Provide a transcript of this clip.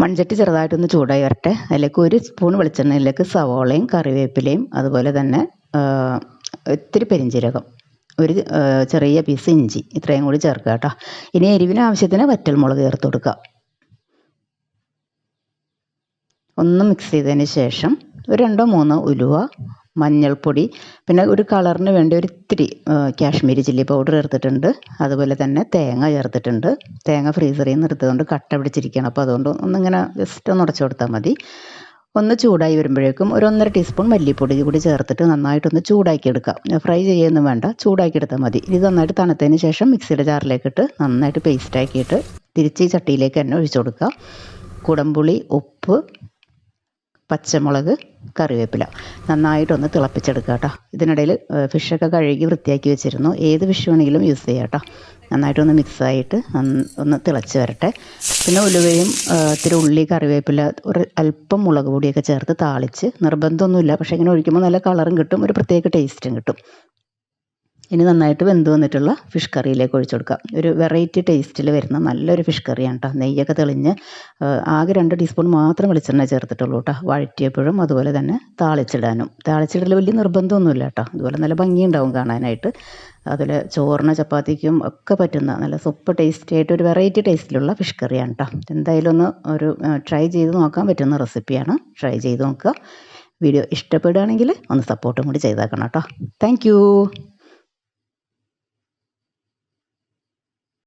മൺചട്ടി ചെറുതായിട്ടൊന്ന് ചൂടായി വരട്ടെ. അതിലേക്ക് ഒരു സ്പൂൺ വെളിച്ചെണ്ണയിലേക്ക് സവോളയും കറിവേപ്പിലയും അതുപോലെ തന്നെ ഒത്തിരി പെരിഞ്ചീരകം ഒരു ചെറിയ പീസ് ഇഞ്ചി ഇത്രയും കൂടി ചേർക്കുക കേട്ടോ. ഇനി എരിവിന് ആവശ്യത്തിന് വറ്റൽമുളക് ചേർത്ത് കൊടുക്കുക. ഒന്ന് മിക്സ് ചെയ്തതിന് ശേഷം ഒരു രണ്ടോ മൂന്നോ ഉലുവ മഞ്ഞൾപ്പൊടി. പിന്നെ ഒരു കളറിന് വേണ്ടി ഒരു ഇത്തിരി കാശ്മീരി ചില്ലി പൗഡർ ചേർത്തിട്ടുണ്ട്. അതുപോലെ തന്നെ തേങ്ങ ചേർത്തിട്ടുണ്ട്. തേങ്ങ ഫ്രീസറിൽ നിന്ന് എടുത്തതുകൊണ്ട് കട്ട പിടിച്ചിരിക്കുകയാണ്. അപ്പോൾ അതുകൊണ്ട് ഒന്നിങ്ങനെ ജസ്റ്റ് ഒന്ന് ഉടച്ചു കൊടുത്താൽ മതി. ഒന്ന് ചൂടായി വരുമ്പോഴേക്കും ഒരു ഒന്നര ടീസ്പൂൺ മല്ലിപ്പൊടി കൂടി ചേർത്തിട്ട് നന്നായിട്ടൊന്ന് ചൂടാക്കി എടുക്കാം ഫ്രൈ ചെയ്യൊന്നും വേണ്ട ചൂടാക്കി എടുത്താൽ മതി. ഇത് നന്നായിട്ട് തണുത്തതിന് ശേഷം മിക്സിയുടെ ജാറിലേക്ക് ഇട്ട് നന്നായിട്ട് പേസ്റ്റ് ആക്കിയിട്ട് തിരിച്ച് ഈ ചട്ടിയിലേക്ക് തന്നെ ഒഴിച്ചു കൊടുക്കുക. കുടംപുളി ഉപ്പ് പച്ചമുളക് കറിവേപ്പില. നന്നായിട്ടൊന്ന് തിളപ്പിച്ചെടുക്കുക കേട്ടോ. ഇതിനിടയിൽ ഫിഷൊക്കെ കഴുകി വൃത്തിയാക്കി വെച്ചിരുന്നു. ഏത് ഫിഷ് വേണമെങ്കിലും യൂസ് ചെയ്യാം കേട്ടോ. നന്നായിട്ടൊന്ന് മിക്സായിട്ട് ഒന്ന് തിളച്ച് വരട്ടെ. പിന്നെ ഉലുവയും ഇത്തിരി ഉള്ളി കറിവേപ്പില ഒരു അല്പം മുളക് പൊടിയൊക്കെ ചേർത്ത് താളിച്ച്. നിർബന്ധമൊന്നുമില്ല. പക്ഷേ ഇങ്ങനെ ഒഴിക്കുമ്പോൾ നല്ല കളറും കിട്ടും. ഒരു പ്രത്യേക ടേസ്റ്റും കിട്ടും. ഇനി നന്നായിട്ട് വെന്ത് വന്നിട്ടുള്ള ഫിഷ് കറിയിലേക്ക് ഒഴിച്ചു കൊടുക്കാം. ഒരു വെറൈറ്റി ടേസ്റ്റിൽ വരുന്ന നല്ലൊരു ഫിഷ് കറിയാണ് കേട്ടോ നെയ്യൊക്കെ തെളിഞ്ഞ് ആകെ രണ്ട് ടീസ്പൂൺ മാത്രം വെളിച്ചെണ്ണ ചേർത്തിട്ടുള്ളൂ കേട്ടോ വഴറ്റിയപ്പോഴും അതുപോലെ തന്നെ താളിച്ചിടാനും. താളിച്ചിടൽ വലിയ നിർബന്ധമൊന്നുമില്ല കേട്ടോ അതുപോലെ നല്ല ഭംഗിയുണ്ടാവും കാണാനായിട്ട്. അതിൽ ചോറിന് ചപ്പാത്തിക്കും ഒക്കെ പറ്റുന്ന നല്ല സൂപ്പർ ടേസ്റ്റി ആയിട്ട് ഒരു വെറൈറ്റി ടേസ്റ്റിലുള്ള ഫിഷ് കറിയാണ് കേട്ടോ എന്തായാലും ഒന്ന് ഒരു ട്രൈ ചെയ്ത് നോക്കാൻ പറ്റുന്ന റെസിപ്പിയാണ്. ട്രൈ ചെയ്ത് നോക്കുക. വീഡിയോ ഇഷ്ടപ്പെടുകയാണെങ്കിൽ ഒന്ന് സപ്പോർട്ടും കൂടി ചെയ്തേക്കണം കേട്ടോ താങ്ക്